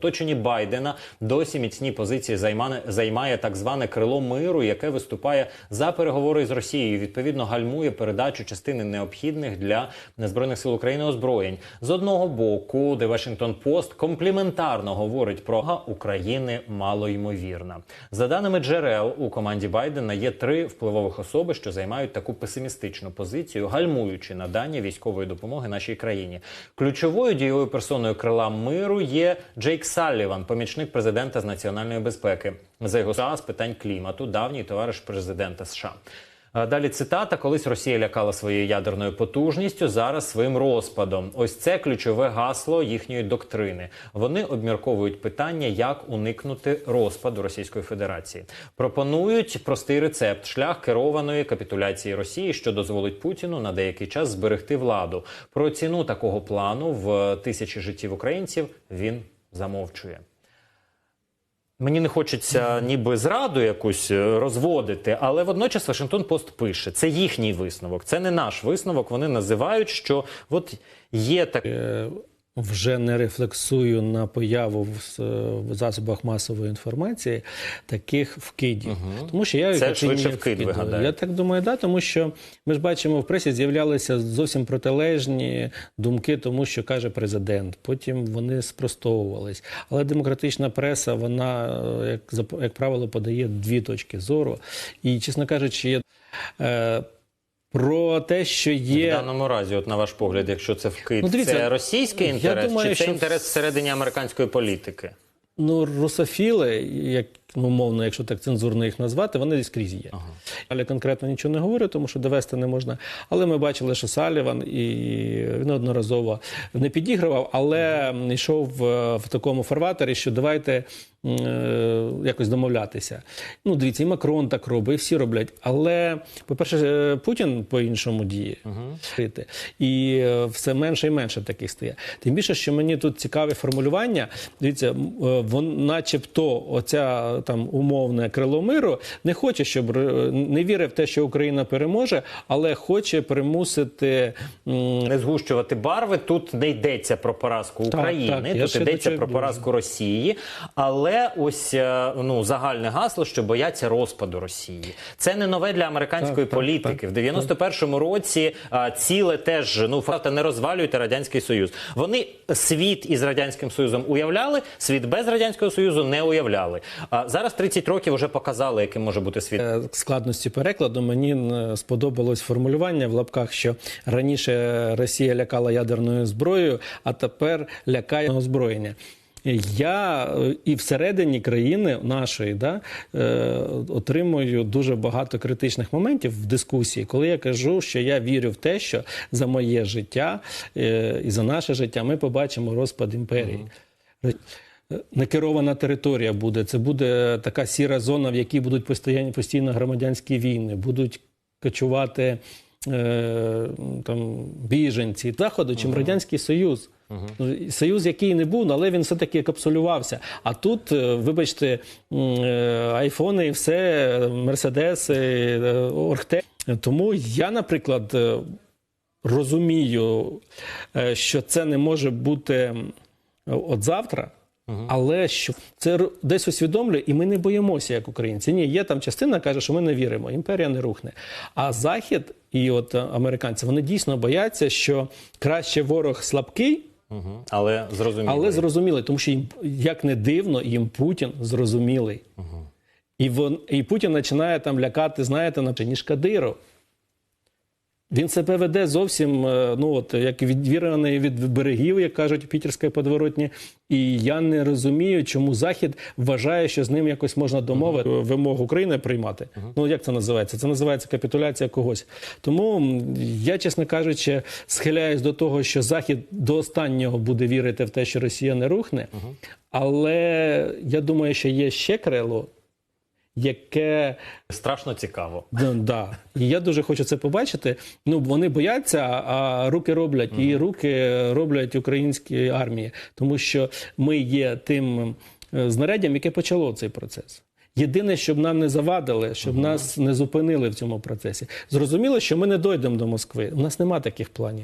Оточенні Байдена досі міцні позиції займане, займає так зване крило миру, яке виступає за переговори з Росією. Відповідно, гальмує передачу частини необхідних для збройних сил України озброєнь. З одного боку, The Washington Post компліментарно говорить про «Га України малоймовірна. За даними джерел у команді Байдена є три впливових особи, що займають таку песимістичну позицію, гальмуючи надання військової допомоги нашій країні. Ключовою дієвою персоною крила миру є Джейк Салліван, помічник президента з національної безпеки. За його слова, з питань клімату, давній товариш президента США. Далі цитата: колись Росія лякала своєю ядерною потужністю, зараз своїм розпадом. Ось це ключове гасло їхньої доктрини. Вони обмірковують питання, як уникнути розпаду Російської Федерації. Пропонують простий рецепт шлях керованої капітуляції Росії, що дозволить Путіну на деякий час зберегти владу. Про ціну такого плану в тисячі життів українців він замовчує. Мені не хочеться ніби зраду якусь е, розводити, але водночас Вашингтон Пост пише: це їхній висновок, це не наш висновок. Вони називають, що от є так. Вже не рефлексую на появу в, в засобах масової інформації таких вкидів. Тому що я Це швидше вкид, ви Я так думаю, да, тому що ми ж бачимо в пресі з'являлися зовсім протилежні думки тому, що каже президент. Потім вони спростовувались. Але демократична преса, вона, е, як як правило, подає дві точки зору. І, чесно кажучи, е, про те, що є В даному разі, от на ваш погляд, якщо це вкид, Ну, дивіться, це російський інтерес, думаю, чи це що інтерес всередині американської політики? Ну, русофіли, як ну, мовно, якщо так цензурно їх назвати, вони скрізь є. Але конкретно нічого не говорю, тому що довести не можна. Але ми бачили, що Саліван і він одноразово не підігрував, але йшов в, в такому фарватері, що давайте е, якось домовлятися. Ну, дивіться, і Макрон так робить, і всі роблять. Але, по-перше, е, Путін по-іншому діє. Жити. І е, все менше і менше таких стає. Тим більше, що мені тут цікаве формулювання. Дивіться, е, вон, начебто, оця там умовне крило миру не хоче, щоб е, не вірить в те, що Україна переможе, але хоче примусити. Не згущувати барви. Тут не йдеться про поразку України, так, я тут йдеться про поразку Росії. Але ось е, ну загальне гасло, що бояться розпаду Росії. Це не нове для американської Так, так, політики. В 91-му році а, ціле теж ну факта не розвалюйте радянський союз. Вони світ із радянським союзом уявляли, світ без радянського союзу не уявляли. Зараз 30 років вже показали, яким може бути світ. Е, складності перекладу мені е, сподобалось формулювання в лапках, що раніше Росія лякала ядерною зброєю, а тепер лякає озброєння. Я е, і всередині країни нашої да, е, отримую дуже багато критичних моментів в дискусії, коли я кажу, що я вірю в те, що за моє життя е, і за наше життя ми побачимо розпад імперії. Некерована територія буде. Це буде така сіра зона, в якій будуть постійно, постійно громадянські війни, будуть кочувати е, там, біженці заходу, чим Радянський Союз. Ну, і Союз, який не був, але він все-таки капсулювався. А тут, е, вибачте, е, айфони і все, мерседеси, е, орхте. Тому я, наприклад, розумію, що це не може бути от завтра. Але що це десь усвідомлює, і ми не боїмося, як українці. Ні, є там частина, каже, що ми не віримо, імперія не рухне. А захід і от е, американці вони дійсно бояться, що краще ворог слабкий, Мгм. Але зрозуміло. але зрозумілий, тому що їм як не дивно, їм Путін зрозумілий. І вон і Путін починає там лякати, знаєте, наче ніж Кадиров. Він себе веде зовсім, е, ну от як відвірений від берегів, як кажуть у пітерській подворотні. І я не розумію, чому Захід вважає, що з ним якось можна домовити вимогу України приймати. Ну як це називається? Це називається капітуляція когось. Тому я, чесно кажучи, схиляюсь до того, що Захід до останнього буде вірити в те, що Росія не рухне. Але я думаю, що є ще крило, яке страшно цікаво. Да, да. І я дуже хочу це побачити. Ну вони бояться, а руки роблять, і руки роблять українські армії, тому що ми є тим е, знаряддям, яке почало цей процес. Єдине, щоб нам не завадили, щоб нас не зупинили в цьому процесі. Зрозуміло, що ми не дойдемо до Москви. У нас нема таких планів.